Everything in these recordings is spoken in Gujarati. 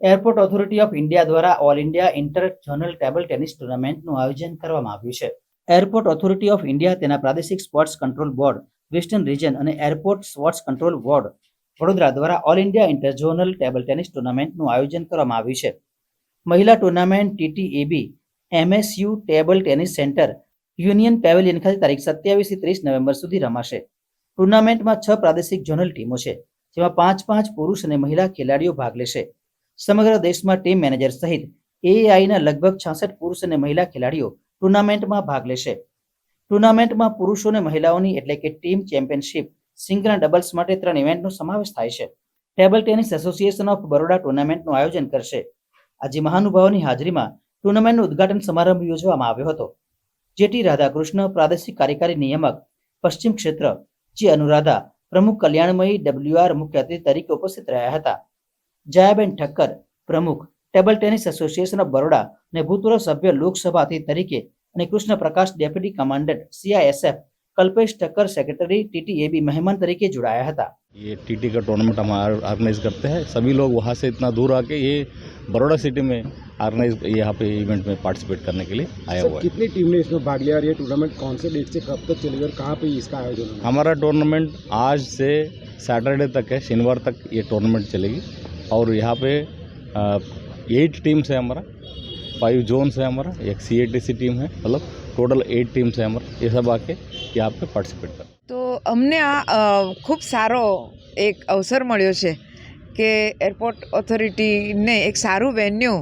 એરપોર્ટ ઓથોરિટી ઓફ ઇન્ડિયા દ્વારા all India inter zonal table tennis ટુર્નામેન્ટનું આયોજન કરવામાં આવ્યું છે. એરપોર્ટ ઓથોરિટી ઓફ ઇન્ડિયા તેના પ્રાદેશિક sports control board, western region અને airport sports control board, Vadodara દ્વારા all India inter zonal table tennis ટુર્નામેન્ટનું આયોજન કરવામાં આવ્યું છે. મહિલા tournament TTAB, MSU table tennis centre, union pavilion ખાતે તારીખ સત્યાવીસથી ત્રીસ નવેમ્બર સુધી રમાશે. ટુર્નામેન્ટમાં છ પ્રાદેશિક ઝોનલ ટીમો છે, જેમાં પાંચ પાંચ પુરુષ અને મહિલા ખેલાડીઓ ભાગ લેશે. સમગ્ર દેશમાં ટીમ મેનેજર સહિત એઆઈના લગભગ છાસઠ પુરુષ અને મહિલા ખેલાડીઓ ટુર્નામેન્ટમાં ભાગ લેશે. ટુર્નામેન્ટમાં પુરુષો અને મહિલાઓની એટલે કે ટીમ ચેમ્પિયનશિપ સિંગલ ડબલ્સ માટે ત્રણ ઇવેન્ટનો સમાવેશ થાય છે. Table tennis association of Baroda ટુર્નામેન્ટનું આયોજન કરશે. આજે મહાનુભાવોની હાજરીમાં ટુર્નામેન્ટનું ઉદ્ઘાટન સમારંભ યોજવામાં આવ્યો હતો. જેટી રાધાકૃષ્ણ પ્રાદેશિક કાર્યકારી નિયામક, પશ્ચિમ ક્ષેત્ર, જી અનુરાધા, પ્રમુખ કલ્યાણમયી ડબલ્યુઆર મુખ્ય અતિથિ તરીકે ઉપસ્થિત રહ્યા હતા. જયાબેન ઠક્કર પ્રમુખ table tennis association of Baroda અને ભૂતપૂર્વ સભ્ય લોકસભા અતિથિ તરીકે અને Krishna Prakash deputy commandant CISF Kalpesh Thakkar secretary TTAB મહેમાન તરીકે જોડાયા હતા ये टीटी का टूर्नामेंट हम ऑर्गेनाइज करते हैं सभी लोग वहाँ से इतना दूर आके ये बड़ौदा सिटी में ऑर्गेनाइज यहाँ पे इवेंट में पार्टिसिपेट करने के लिए आया सर हुआ है कितनी टीम ने इसमें भाग लिया और ये टूर्नामेंट कौन से डेट से कब तक चलेगा और कहाँ पे इसका आयोजन होगा हमारा टूर्नामेंट आज से सैटरडे तक है शनिवार तक ये टूर्नामेंट चलेगी और यहाँ पे एट टीम्स है हमारा फाइव जोन्स है हमारा एक सी टीम है मतलब टोटल एट टीम्स है हमारा ये सब आके यहाँ पे पार्टिसिपेट कर તો અમને આ અ, ખૂબ સારો એક અવસર મળ્યો છે કે એરપોર્ટ ઓથોરિટીને એક સારું વેન્યુ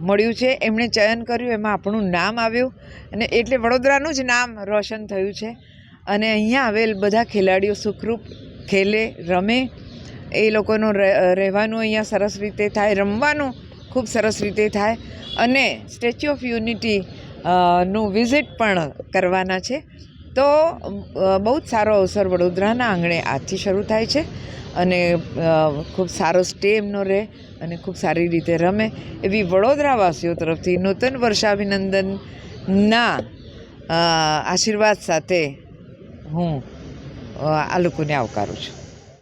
મળ્યું છે એમણે ચયન કર્યું એમાં આપણું નામ આવ્યું અને એટલે વડોદરાનું જ નામ રોશન થયું છે અને અહીંયા આવેલ બધા ખેલાડીઓ સુખરૂપ ખેલે રમે એ લોકોનું રહે- રહેવાનું અહીંયા સરસ રીતે થાય, રમવાનું ખૂબ સરસ રીતે થાય અને સ્ટેચ્યુ ઓફ યુનિટી નું વિઝિટ પણ કરવાના છે. તો બહુ જ સારો અવસર વડોદરાના આંગણે આજથી શરૂ થાય છે અને ખૂબ સારો સ્ટે એમનો રહે અને ખૂબ સારી રીતે રમે એવી વડોદરાવાસીઓ તરફથી નૂતન વર્ષાભિનંદનના આશીર્વાદ સાથે હું આ લોકોને આવકારું છું.